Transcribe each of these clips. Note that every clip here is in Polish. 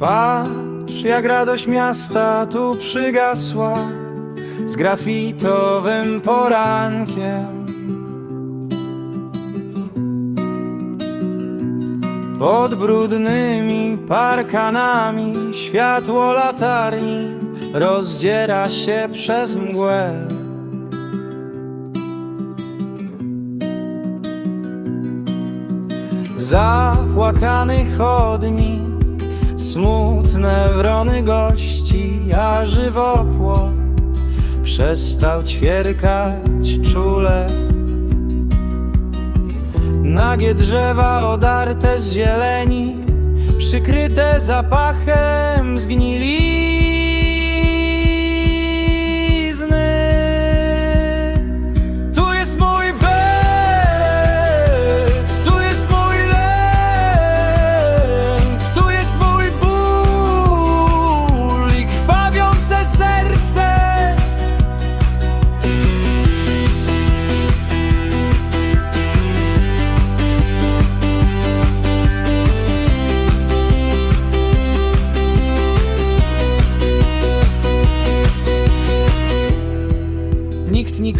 Patrz, jak radość miasta tu przygasła z grafitowym porankiem. Pod brudnymi parkanami światło latarni rozdziera się przez mgłę. Zapłakany chodnik, smutne wrony gości, a żywopłot przestał ćwierkać czule. Nagie drzewa odarte z zieleni, przykryte zapachem zgnilizny.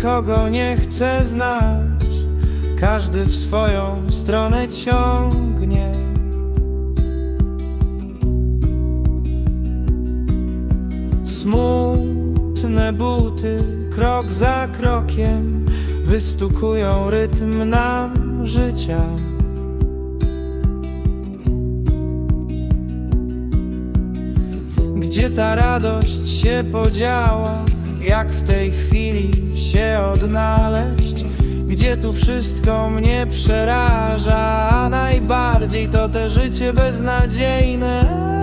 Nikogo nie chce znać, każdy w swoją stronę ciągnie. Smutne buty, krok za krokiem, wystukują rytm nam życia. Gdzie ta radość się podziała? Jak w tej chwili się odnaleźć? Gdzie tu wszystko mnie przeraża? A najbardziej to te życie beznadziejne